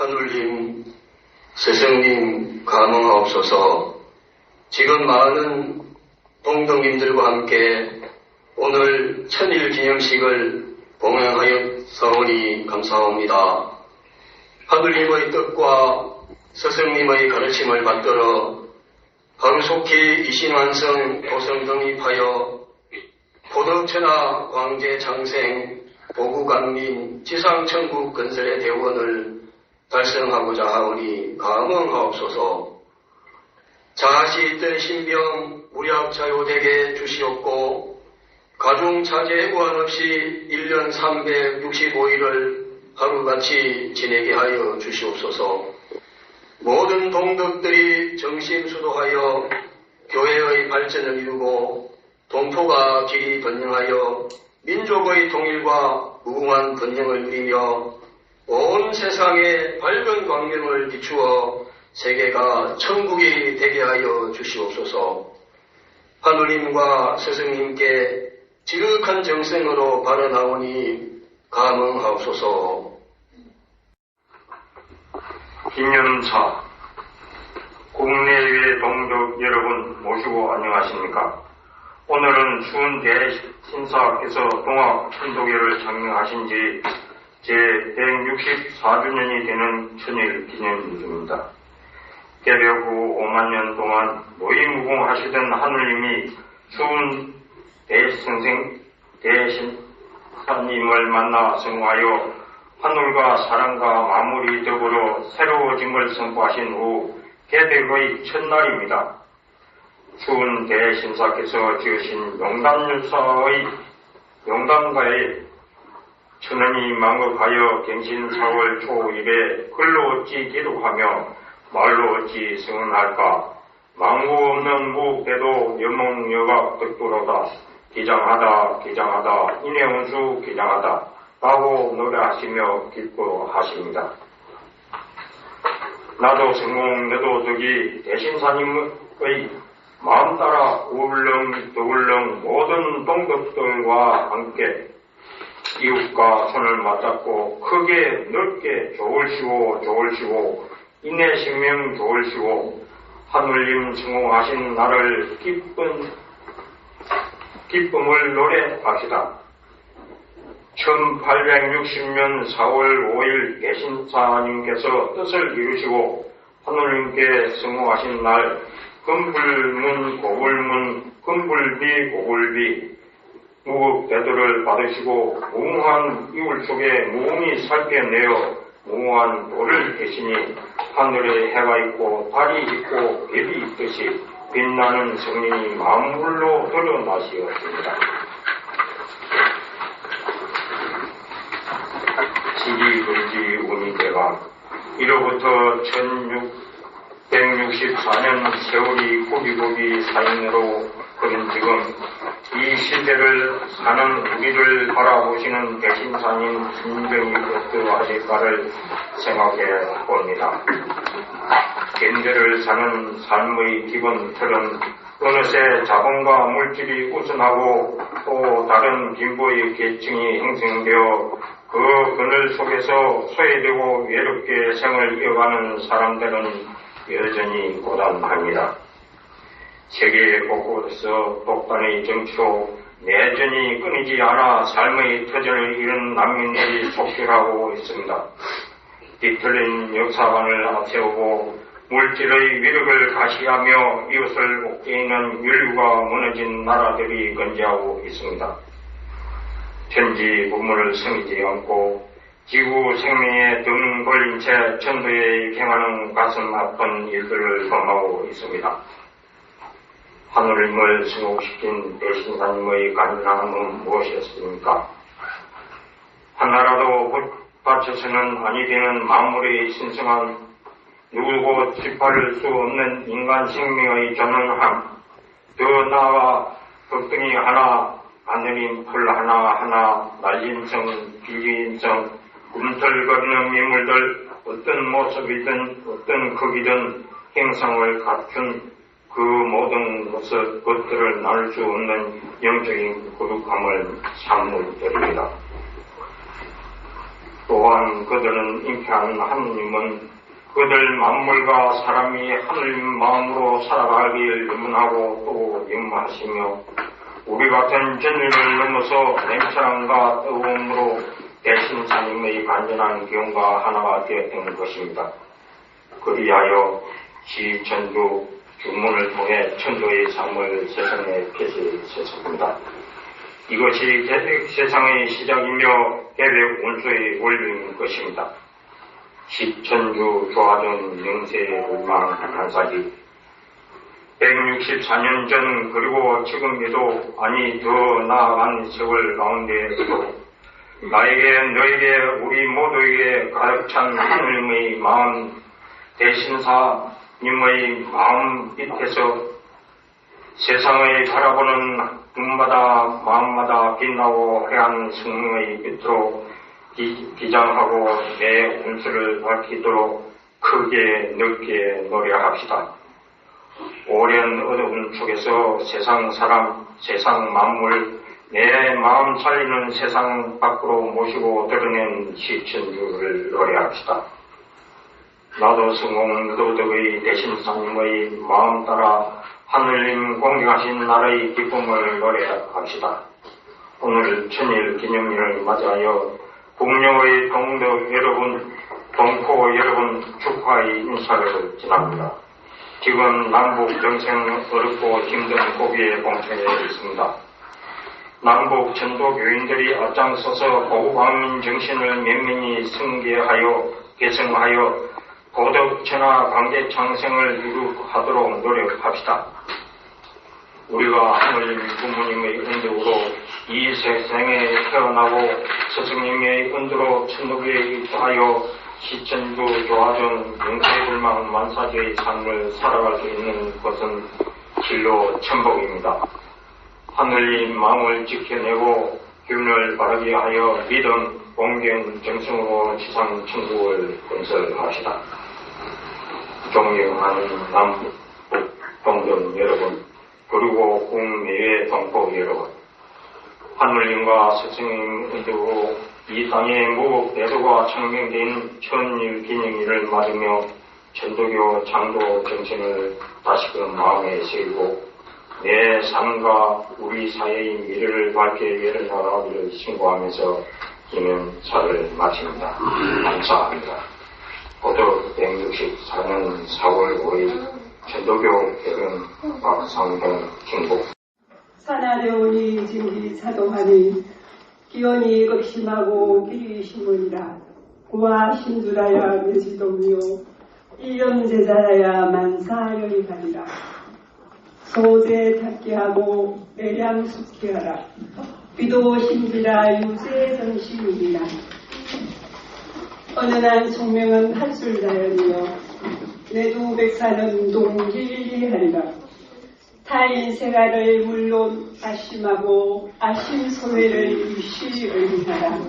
하늘님, 스승님 감흥하옵소서 지금 많은 동덕님들과 함께 오늘 천일 기념식을 봉행하였사오니 감사합니다. 하늘님의 뜻과 스승님의 가르침을 받들어 하루속히 이신완성 도성 등입하여 포덕천하 광제 장생 보구강민 지상천국 건설의 대원을 달성하고자 하오니 감흥하옵소서 자시 있던 신병 무략자요되게 주시옵고 가중차제 우한 없이 1년 365일을 하루같이 지내게 하여 주시옵소서. 모든 동덕들이 정심수도하여 교회의 발전을 이루고 동포가 길이 번영하여 민족의 통일과 무궁한 번영을 누리며 온 세상에 밝은 광명을 비추어 세계가 천국이 되게 하여 주시옵소서. 하느님과 스승님께 지극한 정성으로 발언하오니 감흥하옵소서. 기념차 국내외 동족 여러분 모시고 안녕하십니까? 오늘은 추운 대신사께서 동학 천도교를 장명하신 지 제164주년이 되는 천일 기념일입니다. 개벽 후 5만 년 동안 무의무공하시던 하느님이 추운 대선생 대신사님을 만나 성화하여 하늘과 사랑과 마무리 더불어 새로워짐을 선포하신 후 개백의 첫날입니다. 추운 대신사께서 지으신 용담유사의 용담가에 천연이 망극하여 갱신 4월 초1에 글로 어찌 기록하며 말로 어찌 승언할까? 망구 없는 무대도 여몽여가 득도로다. 기장하다 기장하다. 인해운수 기장하다. 라고 노래하시며 기뻐하십니다. 나도 성공 너도 덕이 대신사님의 마음 따라 울렁 더울렁 모든 동덕들과 함께 이웃과 손을 맞잡고 크게 넓게 좋을시고 좋을시고 인내신명 좋을시고 하늘님 성공하신 나를 기쁜 기쁨을 노래합시다. 1860년 4월 5일 계신사님께서 뜻을 이루시고 하늘님께 성공하신 날 금불문 고불문 금불비 고불비 무국 대도를 받으시고 무궁한 이울 속에 무궁히 살펴내어 무궁한 도를 계시니 하늘에 해가 있고 달이 있고 별이 있듯이 빛나는 성령이 만물로 드러나시었습니다. 지기 금지 운이 대가 이로부터 1664년 세월이 고비고비 사인으로 그린 지금 이 시대를 사는 우리를 바라보시는 대신사님 진정이 어떠하실까를 생각해 봅니다. 견제를 사는 삶의 기본 틀은 어느새 자본과 물질이 우선하고 또 다른 빈부의 계층이 형성되어 그 그늘 속에서 소외되고 외롭게 생을 이어가는 사람들은 여전히 고단합니다. 세계 곳곳에서 독단의 정치로 내전이 끊이지 않아 삶의 터전을 잃은 난민들이 속출하고 있습니다. 뒤틀린 역사관을 앞세우고 물질의 위력을 가시하며 이웃을 옥죄이는 윤류가 무너진 나라들이 건재하고 있습니다. 천지 부문을 섬기지 않고 지구 생명에 등 걸린 채 천도에 행하는 가슴 아픈 일들을 범하고 있습니다. 하늘님을 승복시킨 대신사님의 간단함은 무엇이었습니까? 하나라도 바쳐서는 아니 되는 만물의 신성한 누구고 짚할 수 없는 인간 생명의 전원함, 더 나아가 걱정이 하나, 하늘인 풀 하나 하나, 날린성, 비인성, 꿈틀거리는 인물들, 어떤 모습이든 어떤 크기든 행성을 갖춘 그 모든 것들을 나눌 수 없는 영적인 거룩함을 참물드립니다. 또한 그들은 잉태한 하느님은 그들 만물과 사람이 하늘님 마음으로 살아가길 염원하고 또 염하시며 우리 같은 진리를 넘어서 냉철함과 뜨거움으로 대신 사님의 간절한 기운과 하나가 되었던 것입니다. 그리하여 시천주 주문을 통해 천도의 삶을 세상에 펼치셨습니다. 이것이 세상의 시작이며 계획 운수의 원리인 것입니다. 십천주 조화전 영세의 불망 한사기 164년 전 그리고 지금에도 아니 더 나아간 세월 가운데에도 나에게 너에게 우리 모두에게 가득 찬 하느님의 마음 대신사 님의 마음 밑에서 세상을 바라보는 눈마다 마음마다 빛나고 화려한 생명의 빛으로 기- 기장하고 내 운수를 밝히도록 크게 넓게 노래합시다. 오랜 어두운 속에서 세상 사람, 세상 만물, 내 마음 살리는 세상 밖으로 모시고 드러낸 시천주를 노래합시다. 나도 성공 도덕의 대신사님의 마음 따라 하늘님 공경하신 나라의 기쁨을 노래합시다. 오늘 천일 기념일을 맞이하여 국령의 동덕 여러분, 동포 여러분 축하의 인사를 지납니다. 지금 남북 정생 어렵고 힘든 고비에 봉착해 있습니다. 남북 전도 교인들이 앞장서서 보국방민 정신을 면면히 승계하여 개성하여 천하 강제 창생을 이룩하도록 노력합시다. 우리가 하늘님 부모님의 은덕으로 이 세상에 태어나고 스승님의 은도로 천국에 입하여 시천주 조화전 영세불망 만사제의 삶을 살아갈 수 있는 것은 진로 천복입니다. 하늘님 마음을 지켜내고 균을 바르게 하여 믿음, 공경, 정성으로 지상 천국을 건설합시다. 존경하는 남북 동전 여러분, 그리고 국내외 동포 여러분, 하늘님과 스승님 은덕으로 이 땅의 무국 대도가 청명된 천일 기념일을 맞으며 천도교 장도 정신을 다시금 마음에 새기고 내 삶과 우리 사회의 미래를 밝게 열어나가기를 신고하면서 기념사를 마칩니다. 감사합니다. 고도 164년 4월 5일 천도교 결혼 박상동 김복. 산하대원이 진기 차도하니 기원이 극심하고 길이 심으니라. 구와 신주라야 묘지동요. 일념제자라야 만사열이 가리라. 소재 탁기 하고 내량 숙기 하라. 비도 신비라 유세 정신이니라 어느 날 총명은 한술자연이요 내두 백사는 동길리하리라 타인 생활을 물론 아심하고 아심 소외를 유시 의미하라.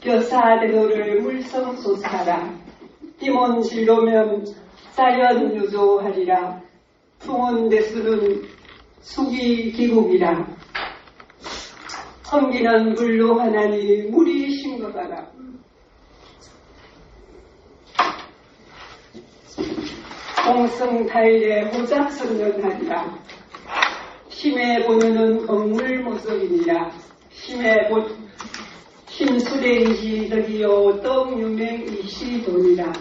벼사대도를 물성소사라. 임원 진로면 사연 유조하리라. 풍운 대수는 수기 기국이라. 험기는 물로 하나니 물이 싱거가라. 공성타일의 호작선전하리라. 심해 보는 건물 모습이니라. 심해 보, 심수레이시 덕이요 떡유맹이시 돈이라.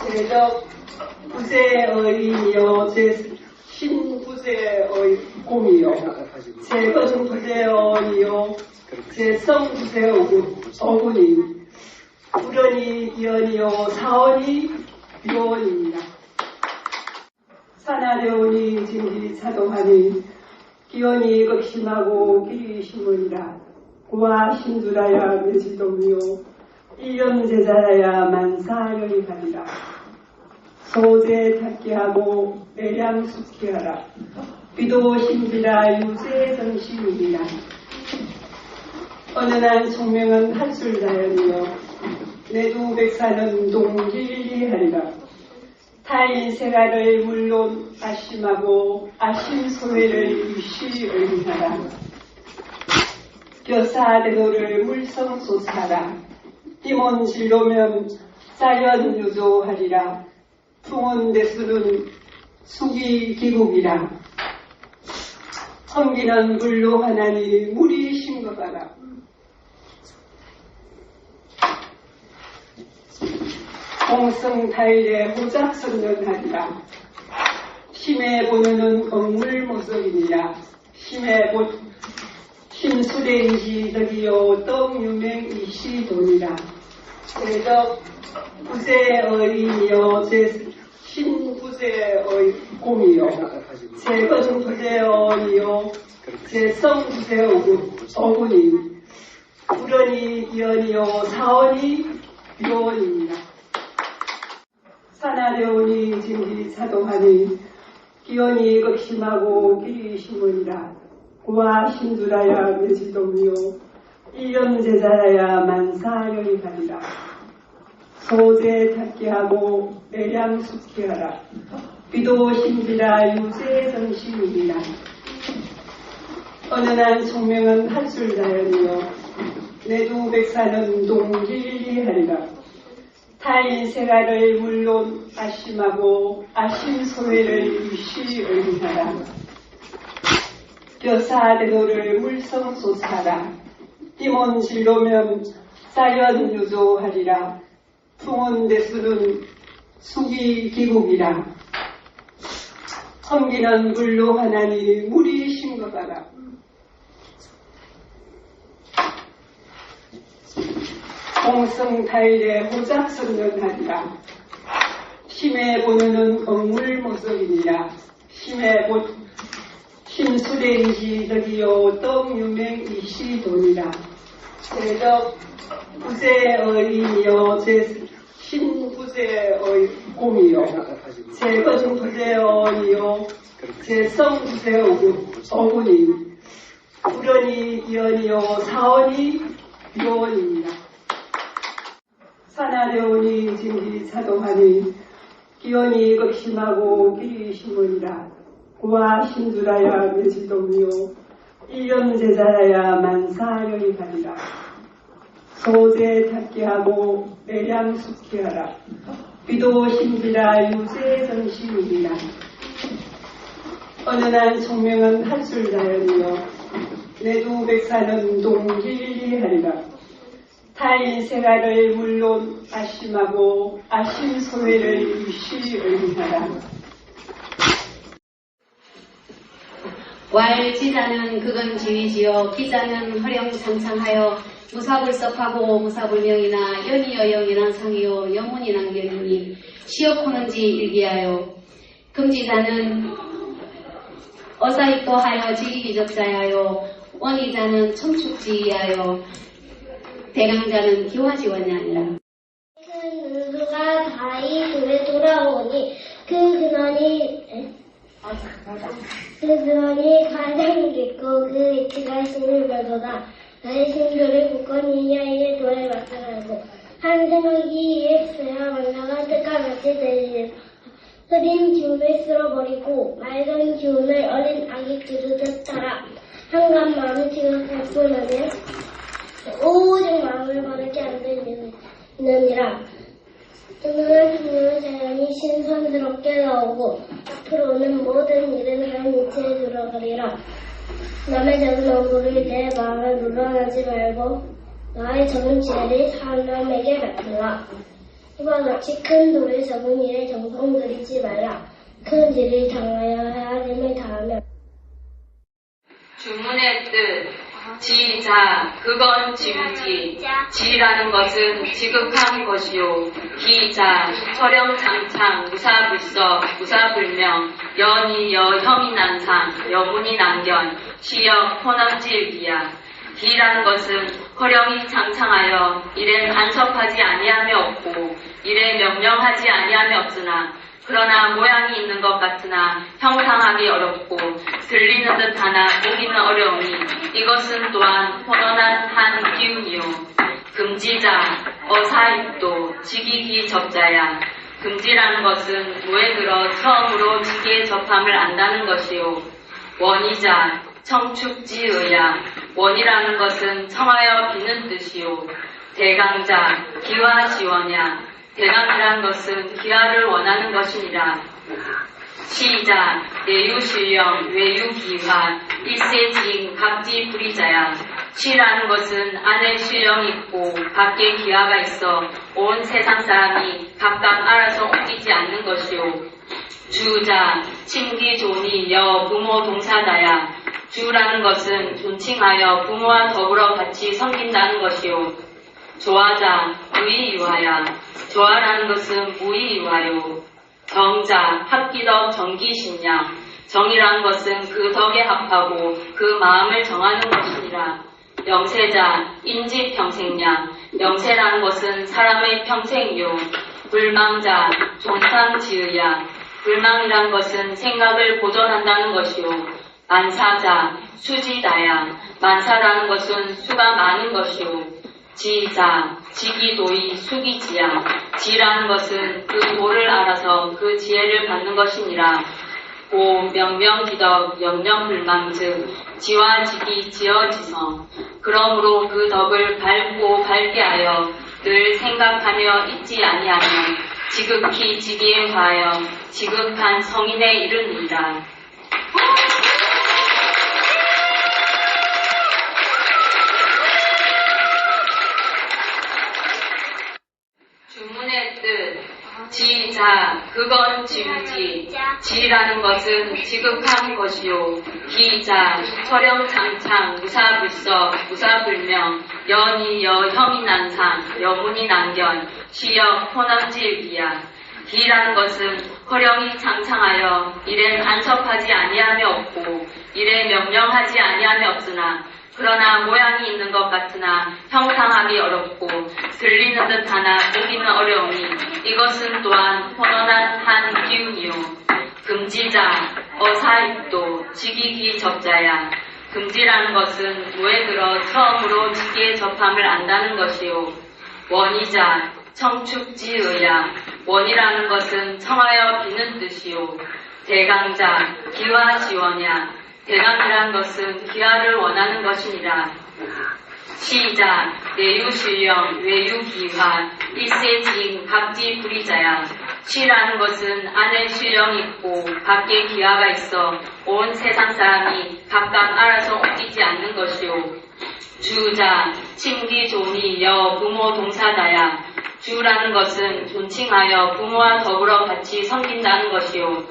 그래서 부재의이요 제 신부재의 공이요 제건부재의요 제성부재 어군이 우련이 이연이요 사원이 요원입니다. 산하대원이 진기 차동하니 기원이 극심하고 길이 심으니라. 구와 신주라야 묘지동요. 일념제자라야 만사열이 가리라. 소재 탁기하고 내량 숙기하라. 비도 신비라 유세 정신이니라. 어느 날 총명은 한술 자연이요. 내두 백사는 동길리하리라 타인 생활을 물론 아심하고 아심 소외를 유시 의미하라. 벼사대도를 물성 솟아라. 임원 진로면 자연 유조하리라. 풍운 대수는 수기 기국이라. 섬기는 물로 하나니 물이 심각하라 공성 타일에 호작선전하리라 심해 보는 억물 모습이니라. 심해 보 심수랭지 덕이요 떡유맹 이시 돈이라. 대덕 부재어이요 제 신부재의 공이요. 제건 부재어이요 제성 부재어군 어군이 불언이 이언이요 사언이 비원입니다. 산하대원이 진기 사동하니 기원이 극심하고 길이 심으니라 구와 신주라야 멸지동요. 일념 제자라야 만사령이 가리라 소재 탁기 하고 매량 숙기 하라. 비도 신비라 유세 정신이니라 어느 날 총명은 한술자연이요. 내두 백사는 동길리하리라 타인 생활을 물론 아심하고 아심 소외를 유시 의미하라. 벼사대도를 물성 솟아라. 임원 진로면 자연 유조하리라. 풍운 대수는 수기 기국이라. 섬기는 물로 하나니 물이 심각하라. 공성타일에 호작선전하리라. 심해 보는 억물 모습이니라. 심해 보 심수랭지 덕이요 떡유맹 이시 돈이라. 대덕 부재의이요 제 신부재의 공이요. 제건 부재의이요 제성 부재어군 어군이 불언이 이언이요 사언이 비원입니다. 산하대원이 진기 사동하니 기원이 극심하고 길이 심으니라. 구와 신주라야 멸지동요. 일념 제자라야 만사령이 가리라. 소재 탁기하고 매량 숙기하라. 비도 신비라 유세 정신이니라. 어느 날 총명은 한술자연이요. 내두 백사는 동길리하리라 타인 생활을 물론 아심하고 아심 소외를 유시 의미하라. 왈지자는 그건 지위지요 기자는 허령상상하여 무사불섭하고 무사불명이나 연이여영이나 상이요 영문이 남겨니니 시어코는지 일기하여 금지자는 어사입도하여 지기기적자하여 원의자는 청축지하여 대강자는 기화지원이 아니라. 큰 누수가 다이 돌에 돌아오니 그 근원이 그 근원이 가장 깊고 그 위치가 신을 별도다. 나의 신들을 굳건히 이하의 돌에 맞춰가고 한 생각이 이했어야 만사가 뜻과같이 되리라 흐린 기운을 쓸어버리고 맑은 기운을 어린 아기 기르듯 따라 한간 마음을 지각하고 나면 오직 마음을 바르게 안 되느니라. 오늘은 주님의 자연이 신선스럽게 나오고 앞으로는 모든 일은 한 이치에 들어가리라. 남의 작은 얼굴을 내 마음에 물러나지 말고 나의 적은 지혜를 사람에게 베풀라. 이와 같이 큰 돌을 적은 일에 정성 들이지 말라. 큰 일을 당하여 됨을 다하며 주문의 뜻 지자 그건 지우지. 지라는 것은 지극한 것이요. 기자 서령장창 무사불석 무사불명 연이 여형이 난상 여문이 난견 시역 호남지일기야 기라는 것은 허령이 장창하여 이래 간섭하지 아니함이 없고 이래 명령하지 아니함이 없으나 그러나 모양이 있는 것 같으나 형상하기 어렵고 들리는 듯 하나 보기는 어려우니 이것은 또한 혼원한 한 기운이요. 금지자 어사입도 지기기 접자야. 금지라는 것은 무에 들어 처음으로 지기의 접함을 안다는 것이요. 원이자 청축지의야. 원이라는 것은 청하여 비는 뜻이요. 대강자 기와 지원야 대강이란 것은 기와를 원하는 것이니라 시자 내유실령 외유기화 일세지인 각지 불이자야. 시라는 것은 안에 실령이 있고 밖에 기화가 있어 온 세상 사람이 각각 알아서 옮기지 않는 것이요 주자 친기 존이 여 부모 동사자야. 주라는 것은 존칭하여 부모와 더불어 같이 섬긴다는 것이요 조하자 무의유하야. 조하라는 것은 무의 유하요. 정자 합기덕 정기신냐 정이란 것은 그 덕에 합하고 그 마음을 정하는 것이니라. 영세자 인지 평생냐 영세라는 것은 사람의 평생이요. 불망자 존상지으야. 불망이란 것은 생각을 보존한다는 것이요. 만사자 수지다야. 만사라는 것은 수가 많은 것이요 지자 지기도이 수기지야 지라는 것은 그 도를 알아서 그 지혜를 받는 것이니라. 오 명명기덕 영영불망즉 지와 지기 지어지성. 그러므로 그 덕을 밝고 밝게 하여 늘 생각하며 잊지 아니하며 지극히 지기에 가하여 지극한 성인에 이르니라 지자 그건 지우지 지라는 것은 지극한 것이요. 기자 철영장창 무사불석 무사불명 연이 여형이 난상 여문이 난견 시역 호남지읍이야 기라는 것은 허령이 장창하여 이래 간섭하지 아니하며 없고 이래 명령하지 아니하며 없으나 그러나 모양이 있는 것 같으나 형상하기 어렵고 들리는 듯 하나 보기는 어려우니 이것은 또한 혼원한 한 기운이요. 금지자 어사입도 지기기 접자야. 금지라는 것은 무에 들어 처음으로 지기의 접함을 안다는 것이요. 원이자 청축지의야. 원이라는 것은 청하여 비는 뜻이요. 대강자 기와 지원야. 대강이란 것은 기하를 원하는 것이니라. 시자, 내유실령, 외유기화, 일세지인, 각지 불이자야. 시라는 것은 안에 실령이 있고 밖에 기화가 있어 온 세상 사람이 각각 알아서 옮기지 않는 것이요. 주자, 친기 존이 여 부모 동사자야. 주라는 것은 존칭하여 부모와 더불어 같이 섬긴다는 것이요.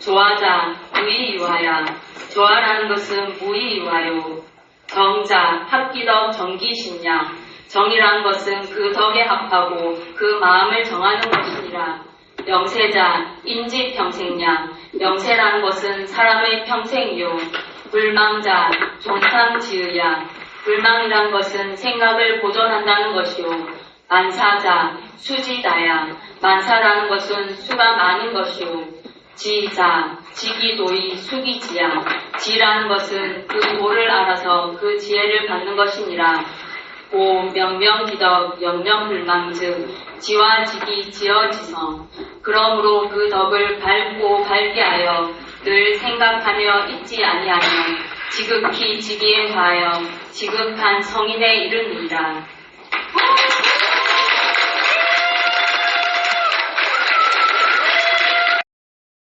조하자, 무의유하야. 조하라는 것은 무의유하요. 정자, 합기덕 정기신냐. 정이란 것은 그 덕에 합하고 그 마음을 정하는 것이니라. 영세자, 인지평생냐. 영세라는 것은 사람의 평생이요. 불망자, 존상지으야. 불망이란 것은 생각을 보존한다는 것이요. 만사자, 수지다야. 만사라는 것은 수가 많은 것이요. 지자, 지기도이 수기지야. 지라는 것은 그 도를 알아서 그 지혜를 받는 것이니라. 오 명명기덕 영명불망즉 지와 지기 지어지성. 그러므로 그 덕을 밝고 밝게 하여 늘 생각하며 잊지 아니하며 지극히 지기에 가하여 지극한 성인에 이르니라.